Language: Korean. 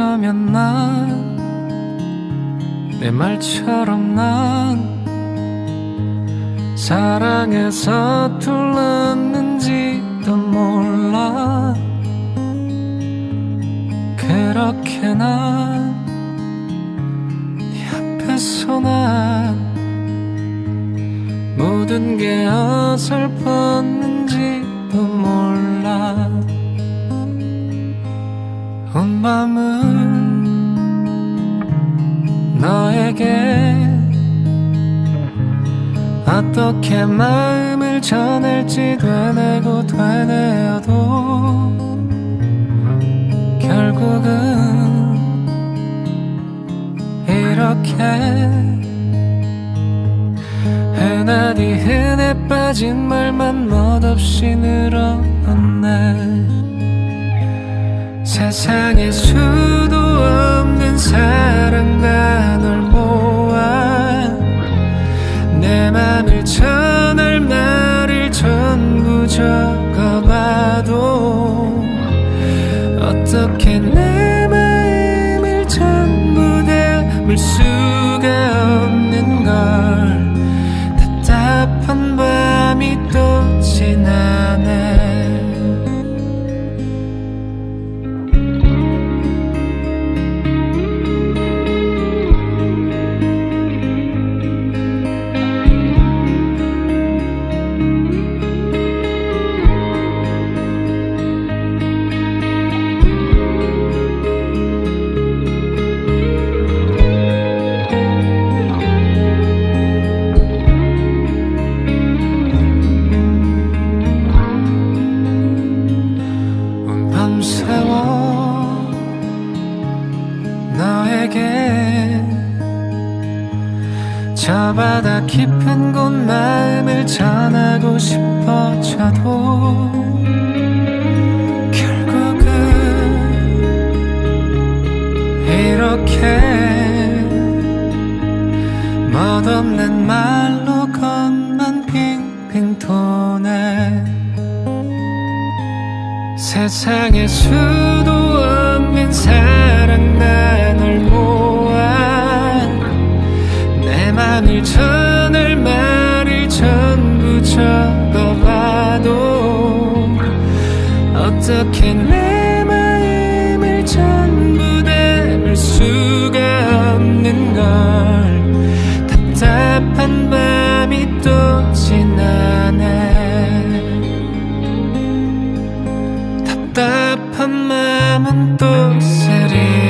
아니면 난 내 말처럼 난 사랑에 서툴렀는지도 몰라. 그렇게 난 네 앞에서 난 모든 게 어설펐는지 너에게 어떻게 마음을 전할지 되뇌고 되뇌어도 결국은 이렇게 흔하디 흔해 빠진 말만 멋없이 늘어났네. 세상에 수도 없는 사랑 어떻게 내 마음을 전부 담을 수 너에게 저 바다 깊은 곳 마음을 전하고 싶어져도 결국은 이렇게 멋없는 말로 겉만 빙빙 도네 세상에 수도 없는 사랑과 내 맘을 전할 말을 전부 적어봐도 어떻게 내 마음을 전부 담을 수가 없는 걸. 답답한 밤이 또 지나네. 답답한 마음은 또 쓰리